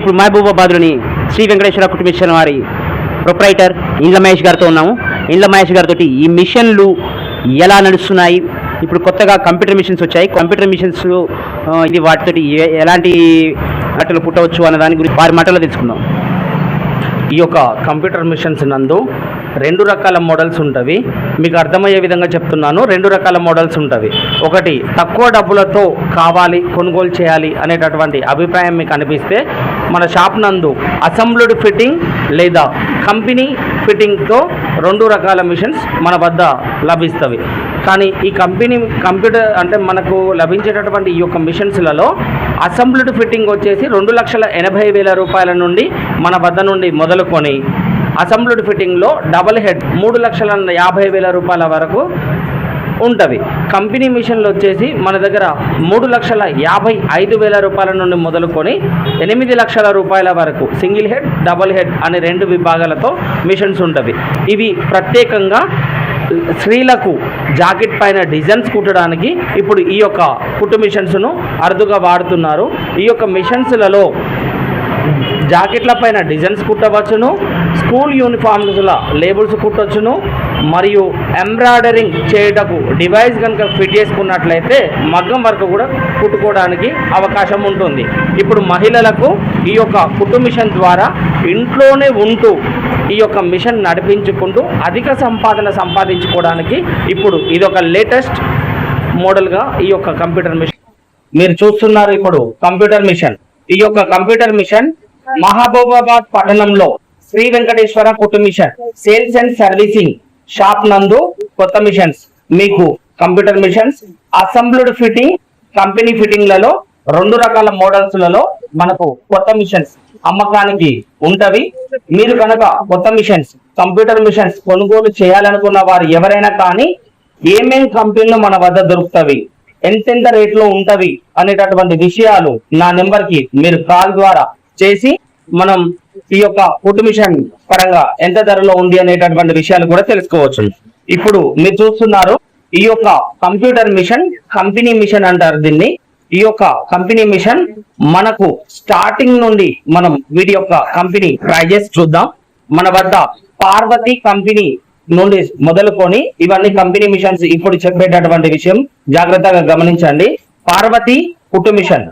ఇప్పుడు మహబూబాబాద్లోని శ్రీ వెంకటేశ్వర కుటుంబేశ్వర వారి ప్రొప్రైటర్ ఇండ్ల మహేష్ గారితో ఉన్నాము. ఇండ్ల మహేష్ గారితో ఈ మిషన్లు ఎలా నడుస్తున్నాయి? ఇప్పుడు కొత్తగా కంప్యూటర్ మిషన్స్ వచ్చాయి. కంప్యూటర్ మిషన్స్ ఇది వాటితోటి ఏ- ఎలాంటి ఆటలు పుట్టవచ్చు అన్న దాని గురించి వారి మాటలో తెలుసుకుందాం. ఈ యొక్క కంప్యూటర్ మిషన్స్ నందు రెండు రకాల మోడల్స్ ఉంటవి. మీకు అర్థమయ్యే విధంగా చెప్తున్నాను. రెండు రకాల మోడల్స్ ఉంటవి. ఒకటి తక్కువ డబ్బులతో కావాలి కొనుగోలు చేయాలి అనేటటువంటి అభిప్రాయం మీకు అనిపిస్తే మన షాప్ నందు అసెంబ్లీడ్ ఫిట్టింగ్ లేదా కంపెనీ ఫిట్టింగ్తో రెండు రకాల మిషన్స్ మన వద్ద లభిస్తవి. కానీ ఈ కంపెనీ కంప్యూటర్ అంటే మనకు లభించేటటువంటి ఈ యొక్క మిషన్స్లలో అసెంబ్లీడ్ ఫిట్టింగ్ వచ్చేసి రెండు లక్షల ఎనభై వేల రూపాయల నుండి మన వద్ద నుండి మొదలుకొని అసెంబ్లీడ్ ఫిట్టింగ్లో డబల్ హెడ్ మూడు లక్షల యాభై వేల రూపాయల వరకు ఉంటవి కంపెనీ మిషన్లు వచ్చేసి మన దగ్గర మూడు లక్షల యాభై ఐదు వేల రూపాయల నుండి మొదలుకొని ఎనిమిది లక్షల రూపాయల వరకు సింగిల్ హెడ్ డబల్ హెడ్ అనే రెండు విభాగాలతో మిషన్స్ ఉంటవి. ఇవి ప్రత్యేకంగా స్త్రీలకు జాకెట్ పైన డిజైన్స్ కుట్టడానికి ఇప్పుడు ఈ యొక్క కుట్టు మిషన్స్ను అరుదుగా వాడుతున్నారు. ఈ యొక్క మిషన్స్లలో జాకెట్ల పైన డిజైన్స్ కుట్టవచ్చును స్కూల్ యూనిఫామ్స్ల లేబుల్స్ కుట్టవచ్చును మరియు ఎంబ్రాయిడరింగ్ చేయటకు డివైస్ కనుక ఫిట్ చేసుకున్నట్లయితే మగ్గం వర్క్ కూడా కుట్టుకోవడానికి అవకాశం ఉంటుంది. ఇప్పుడు మహిళలకు ఈ యొక్క కుట్టు మిషన్ ద్వారా ఇంట్లోనే ఉంటూ ఈ యొక్క మిషన్ నడిపించుకుంటూ అధిక సంపాదన సంపాదించుకోవడానికి ఇప్పుడు ఇది ఒక లేటెస్ట్ మోడల్గా ఈ యొక్క కంప్యూటర్ మిషన్. మీరు చూస్తున్నారు ఇప్పుడు కంప్యూటర్ మిషన్. ఈ యొక్క కంప్యూటర్ మిషన్ మహబూబాబాద్ పట్టణంలో శ్రీ వెంకటేశ్వర కుట్టు machine sales and servicing shop నందు కొత్త మిషన్స్ మీకు computer machines assembled fitting company ఫిట్టింగ్లలో రెండు రకాల మోడల్స్లలో మనకు కొత్త మిషన్స్ అమ్మకానికి ఉంటవి. మీరు కనుక కొత్త మిషన్స్ కంప్యూటర్ మిషన్స్ కొనుగోలు చేయాలనుకున్న వారు ఎవరైనా కానీ ఏమేం కంపెనీలు మన వద్ద దొరుకుతవి ఎంతెంత రేట్లో ఉంటవి అనేటటువంటి విషయాలు నా నెంబర్కి మీరు కాల్ ద్వారా చేసి మనం ఈ యొక్క ఫుడ్ మిషన్ పరంగా ఎంత ధరలో ఉంది అనేటటువంటి విషయాలు కూడా తెలుసుకోవచ్చు. ఇప్పుడు మీరు చూస్తున్నారు ఈ యొక్క కంప్యూటర్ మిషన్ కంపెనీ మిషన్ అంటారు దీన్ని. ఈ యొక్క కంపెనీ మిషన్ మనకు స్టార్టింగ్ నుండి మనం వీటి యొక్క కంపెనీ ప్రైజెస్ చూద్దాం. మన వద్ద పార్వతి కంపెనీ నుండి మొదలుకొని ఇవన్నీ కంపెనీ మిషన్స్ ఇప్పుడు చెప్పేటటువంటి విషయం జాగ్రత్తగా గమనించండి. పార్వతి కుట్టు మిషన్.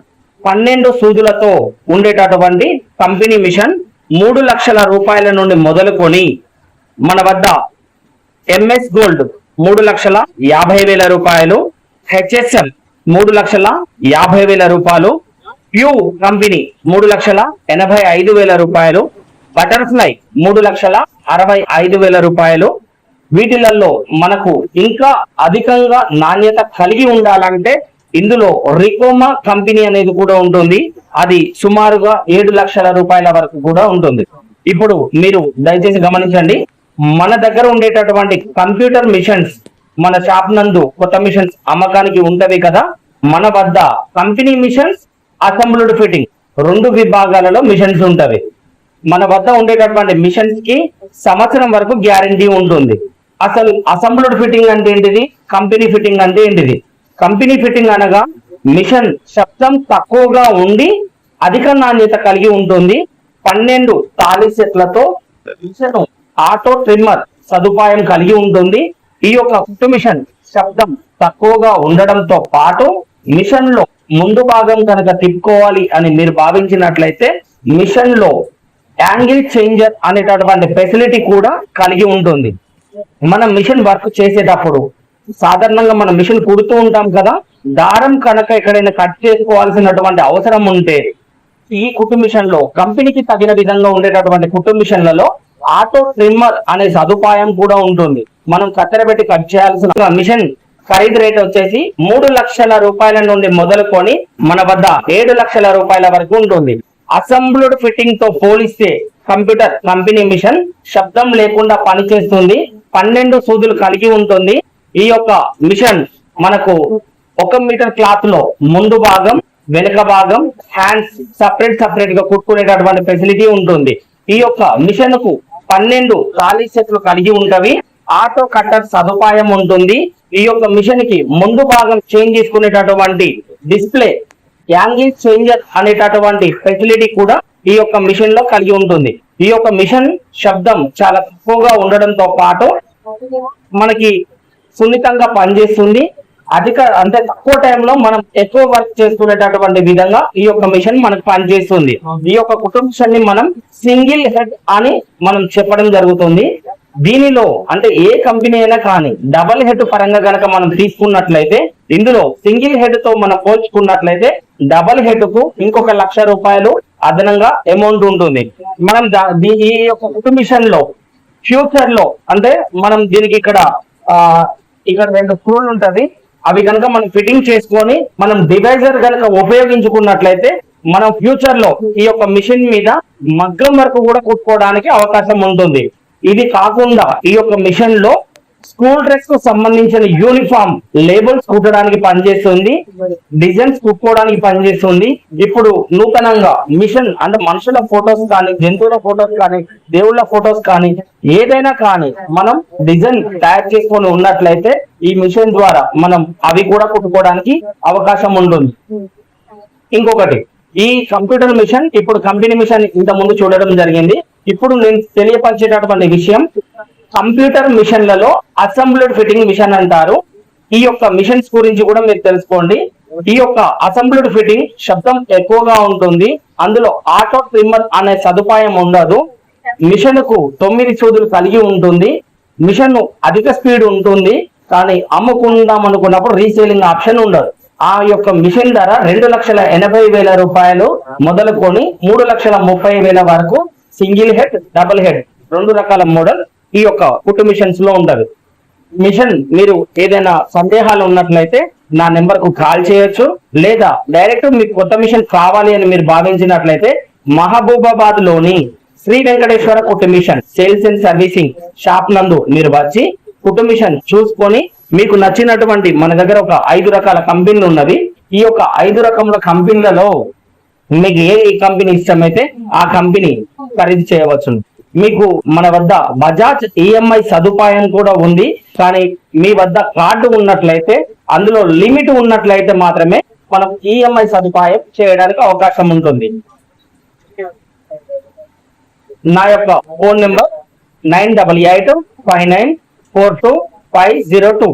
పన్నెండు సూదులతో ఉండేటటువంటి కంపెనీ మిషన్ మూడు లక్షల రూపాయల నుండి మొదలుకొని మన వద్ద ఎంఎస్ గోల్డ్ మూడు లక్షల యాభై వేల రూపాయలు హెచ్ఎస్ఎల్ మూడు లక్షల యాభై వేల రూపాయలు ప్యూ కంపెనీ మూడు లక్షల ఎనభై ఐదు వేల రూపాయలు బటర్ఫ్లై మూడు లక్షల అరవై ఐదు వేల రూపాయలు. వీటిలలో మనకు ఇంకా అధికంగా నాణ్యత కలిగి ఉండాలంటే ఇందులో రికోమా కంపెనీ అనేది కూడా ఉంటుంది. అది సుమారుగా ఏడు లక్షల రూపాయల వరకు కూడా ఉంటుంది. ఇప్పుడు మీరు దయచేసి గమనించండి. మన దగ్గర ఉండేటటువంటి కంప్యూటర్ మిషన్స్ మన షాప్ నందు కొత్త మిషన్స్ అమ్మకానికి ఉంటవి కదా. మన వద్ద కంపెనీ మిషన్స్ అసెంబ్లీడ్ ఫిట్టింగ్ రెండు విభాగాలలో మిషన్స్ ఉంటవి. మన వద్ద ఉండేటటువంటి మిషన్స్కి సంవత్సరం వరకు గ్యారంటీ ఉంటుంది. అసలు అసెంబ్లీడ్ ఫిట్టింగ్ అంటే ఏంటిది? కంపెనీ ఫిట్టింగ్ అంటే ఏంటిది? కంపెనీ ఫిట్టింగ్ అనగా మిషన్ శబ్దం తక్కువగా ఉండి అధిక నాణ్యత కలిగి ఉంటుంది. పన్నెండు తాళి సెట్లతో మిషన్ ఆటో ట్రిమ్మర్ సదుపాయం కలిగి ఉంటుంది. ఈ యొక్క కుట్టు మిషన్ శబ్దం తక్కువగా ఉండడంతో పాటు మిషన్లో ముందు భాగం కనుక తిప్పుకోవాలి అని మీరు భావించినట్లయితే మిషన్లో యాంగిల్ చేంజర్ అనేటటువంటి ఫెసిలిటీ కూడా కలిగి ఉంటుంది. మనం మిషన్ వర్క్ చేసేటప్పుడు సాధారణంగా మనం మిషన్ కుడుతూ ఉంటాం కదా దారం కనుక ఎక్కడైనా కట్ చేసుకోవాల్సినటువంటి అవసరం ఉంటే ఈ కుట్టు మిషన్లో కంపెనీకి తగిన విధంగా ఉండేటటువంటి కుట్టు మిషన్లలో ఆటో ట్రిమ్మర్ అనే సదుపాయం కూడా ఉంటుంది. మనం కత్తెర పెట్టి కట్ చేయాల్సిన మిషన్ ఖరీదు రేట్ వచ్చేసి మూడు లక్షల రూపాయల నుండి మొదలుకొని మన వద్ద ఏడు లక్షల రూపాయల వరకు ఉంటుంది. అసెంబ్లీడ్ ఫిట్టింగ్తో పోలిస్తే కంప్యూటర్ కంపెనీ మిషన్ శబ్దం లేకుండా పనిచేస్తుంది. పన్నెండు సూదులు కలిగి ఉంటుంది. ఈ యొక్క మిషన్ మనకు ఒక మీటర్ క్లాత్లో ముందు భాగం వెనుక భాగం హ్యాండ్స్ సపరేట్ సపరేట్గా కుట్టుకునేటటువంటి ఫెసిలిటీ ఉంటుంది. ఈ యొక్క మిషన్కు పన్నెండు ఖాళీ సెట్లు కలిగి ఉంటవి. ఆటో కట్టర్ సదుపాయం ఉంటుంది. ఈ యొక్క మిషన్కి ముందు భాగం చేంజ్ చేసుకునేటటువంటి డిస్ప్లే యాంగిల్ చేంజర్ అనేటటువంటి ఫెసిలిటీ కూడా ఈ యొక్క మిషన్లో కలిగి ఉంటుంది. ఈ యొక్క మిషన్ శబ్దం చాలా తక్కువగా ఉండడంతో పాటు మనకి సున్నితంగా పనిచేస్తుంది. అధిక అంటే తక్కువ టైంలో మనం ఎక్కువ వర్క్ చేసుకునేటటువంటి విధంగా ఈ యొక్క మిషన్ మనకు పనిచేస్తుంది. ఈ యొక్క కుటుంబ ని మనం సింగిల్ హెడ్ అని మనం చెప్పడం జరుగుతుంది. దీనిలో అంటే ఏ కంపెనీ అయినా కానీ డబల్ హెడ్ పరంగా గనక మనం తీసుకున్నట్లయితే ఇందులో సింగిల్ హెడ్తో మనం పోల్చుకున్నట్లయితే డబల్ హెడ్కు ఇంకొక లక్ష రూపాయలు అదనంగా అమౌంట్ ఉంటుంది. మనం దా- ఈ యొక్క కుటుంబిషన్లో ఫ్యూచర్లో అంటే మనం దీనికి ఇక్కడ ఆ ఇక్కడ రెండు స్క్రూలు ఉంటది. అవి కనుక మనం ఫిట్టింగ్ చేసుకొని మనం డివైజర్ కనుక ఉపయోగించుకున్నట్లయితే మనం ఫ్యూచర్లో ఈ యొక్క మిషన్ మీద మగ్గం వరకు కూడా కుట్టుకోవడానికి అవకాశం ఉంటుంది. ఇది కాకుండా ఈ యొక్క మిషన్లో స్కూల్ డ్రెస్కు సంబంధించిన యూనిఫామ్ లేబుల్స్ కుట్టడానికి పనిచేస్తుంది. డిజైన్స్ కుట్టుకోవడానికి పనిచేస్తుంది. ఇప్పుడు నూతనంగా మిషన్ అంటే మనుషుల ఫొటోస్ కానీ జంతువుల ఫొటోస్ కానీ దేవుళ్ళ ఫొటోస్ కానీ ఏదైనా కానీ మనం డిజైన్ తయారు చేసుకొని ఉన్నట్లయితే ఈ మిషన్ ద్వారా మనం అవి కూడా కుట్టుకోవడానికి అవకాశం ఉంటుంది. ఇంకొకటి ఈ కంప్యూటర్ మిషన్ ఇప్పుడు కంపెనీ మిషన్ ఇంత ముందు చూడడం జరిగింది. ఇప్పుడు నేను తెలియపరిచేటటువంటి విషయం కంప్యూటర్ మిషన్లలో అసెంబ్లీడ్ ఫిట్టింగ్ మిషన్ అంటారు. ఈ యొక్క మిషన్స్ గురించి కూడా మీరు తెలుసుకోండి. ఈ యొక్క అసెంబ్లీడ్ ఫిట్టింగ్ శబ్దం ఎక్కువగా ఉంటుంది. అందులో ఆటో ట్రిమ్మర్ అనే సదుపాయం ఉండదు. మిషన్కు తొమ్మిది సూదులు కలిగి ఉంటుంది. మిషన్ అధిక స్పీడ్ ఉంటుంది. కానీ అమ్ముకుందాం అనుకున్నప్పుడు రీసేలింగ్ ఆప్షన్ ఉండదు. ఆ యొక్క మిషన్ ధర రెండు లక్షల ఎనభై వేల రూపాయలు మొదలుకొని మూడు లక్షల ముప్పై వేల వరకు సింగిల్ హెడ్ డబుల్ హెడ్ రెండు రకాల మోడల్ ఈ యొక్క కుట్టు మిషన్స్లో ఉండదు. మిషన్ మీరు ఏదైనా సందేహాలు ఉన్నట్లయితే నా నెంబర్కు కాల్ చేయొచ్చు. లేదా డైరెక్ట్ మీకు కొత్త మిషన్ కావాలి అని మీరు భావించినట్లయితే మహబూబాబాద్లోని శ్రీ వెంకటేశ్వర కుట్టు machine sales and servicing shop నందు మీరు వచ్చి కుట్టు మిషన్ చూసుకొని మీకు నచ్చినటువంటి మన దగ్గర ఒక ఐదు రకాల కంపెనీలు ఉన్నవి. ఈ యొక్క ఐదు రకముల కంపెనీలలో మీకు ఏ కంపెనీ ఇష్టమైతే ఆ కంపెనీ ఖరీదు చేయవచ్చు మీకు మన వద్ద బజాజ్ ఈఎంఐ సదుపాయం కూడా ఉంది. కానీ మీ వద్ద కార్డు ఉన్నట్లయితే అందులో లిమిట్ ఉన్నట్లయితే మాత్రమే మనం ఈఎంఐ సదుపాయం చేయడానికి అవకాశం ఉంటుంది. నా యొక్క phone number nine double eight five nine four two five zero two.